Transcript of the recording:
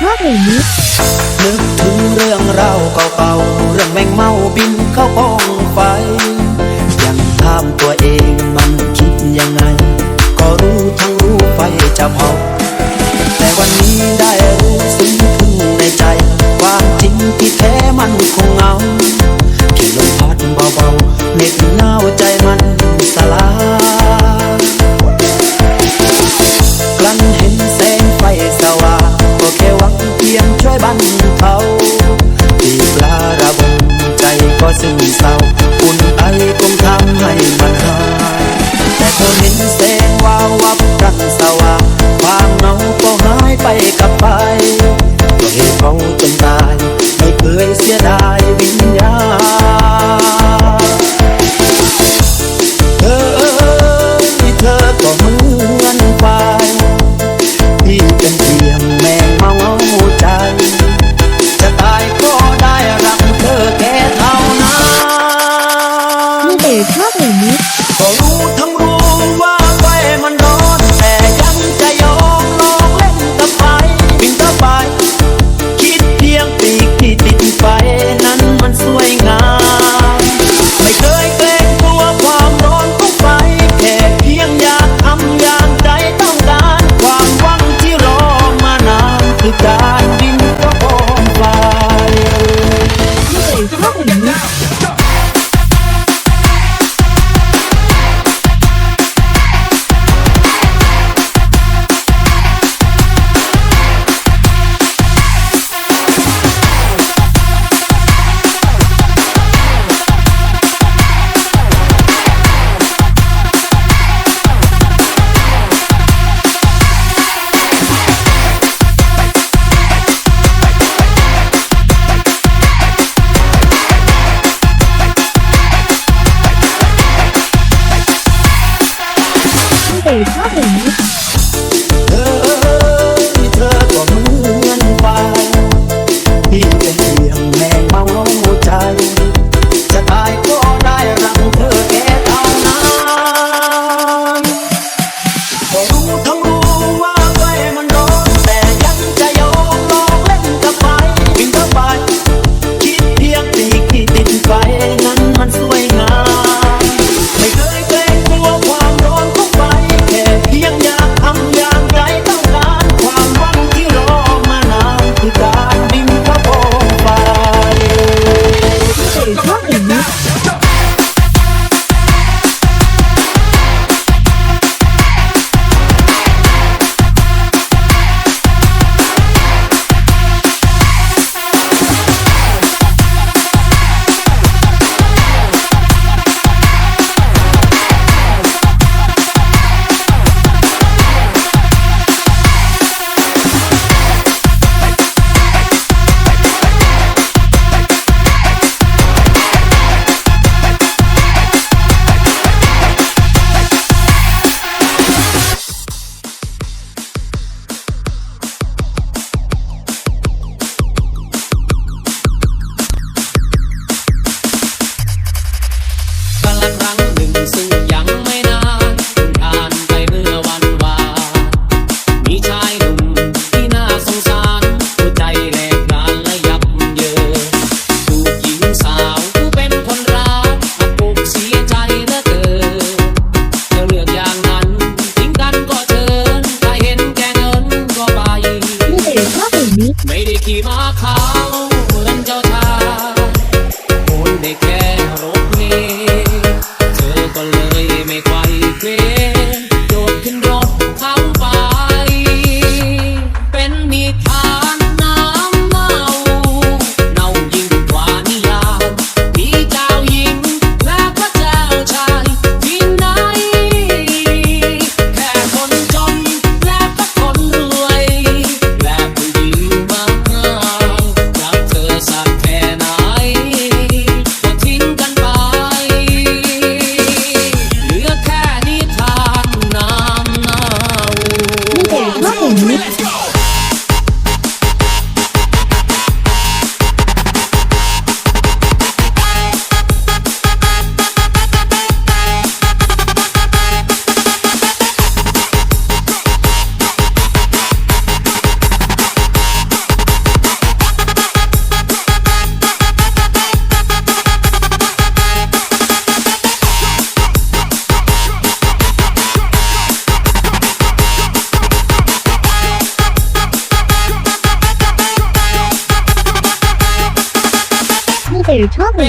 ชอบเลงนี้นึกถึงเรื่องเราเก่าๆเรื่องแมงเมาบินเข้ากองไฟ ยังถามตัวเองมันคิดยังไง ก็รู้ทั้งรู้ไฟจะเผา ปุ๋ยนิก็รู้ทั้งรู้ว่าไฟมันร้อนแต่ยังจะยอมลองเล่นตะไบปิ่นตะไบคิดเพียงปีกที่ติดไฟนั้นมันสวยงาม ไม่เคยเกรงกลัวความร้อนของไฟแค่เพียงอยากทำอย่างใจต้องการความหวังที่รอมานานคือการดิ้นก็ะโงไฟ Rang. Mix. เอ๋ชอบแบ